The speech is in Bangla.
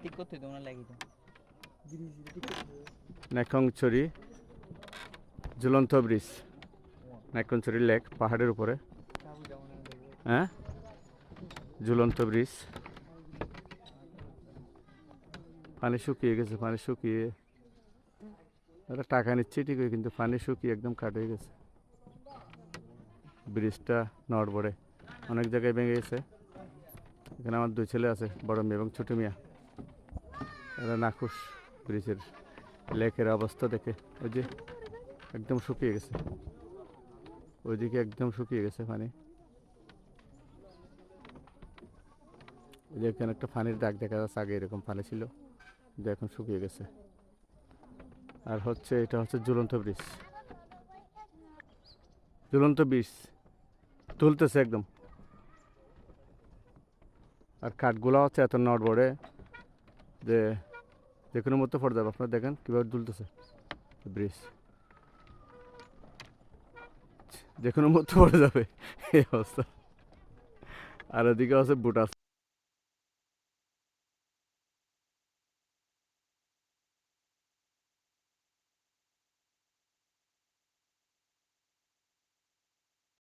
ঠিক করতে তো ওনার লাগি তো নেখংছড়ি ঝুলন্ত ব্রিজ। নেখংছড়ি লেক পাহাড়ের উপরে। হ্যাঁ ঝুলন্ত ব্রিজ। পানি শুকিয়ে গেছে পানি শুকিয়ে। এটা টাকা নিচ্ছে ঠিকই কিন্তু পানি শুকিয়ে একদম কাট হয়ে গেছে। ব্রিজটা নড়বড়ে। অনেক জায়গায় ভেঙে গেছে। এখানে আমার দুই ছেলে আছে বড় মেয়ে এবং ছোট মিয়া। এরা নাখুশ ব্রিজের লেকের অবস্থা দেখে। ওই যে একদম শুকিয়ে গেছে। ওইদিকে একদম শুকিয়ে গেছে পানি। ওই যে এখানে একটা পানির দাগ দেখা যাচ্ছে, আগে এরকম পানি ছিল, কিন্তু এখন শুকিয়ে গেছে। আর হচ্ছে এটা হচ্ছে ঝুলন্ত ব্রিজ। ঝুলন্ত ব্রিজ। তুলতেছে একদম। আর কাঠগুলো হচ্ছে এত নড়বড়ে যে কোনো মতো পড়ে যাবে আপনারা দেখেন কীভাবে দুলতেছে। ব্রিজ। কোনো মতো পড়ে যাবে, এই অবস্থা। আর এদিকে আছে বুট আছে।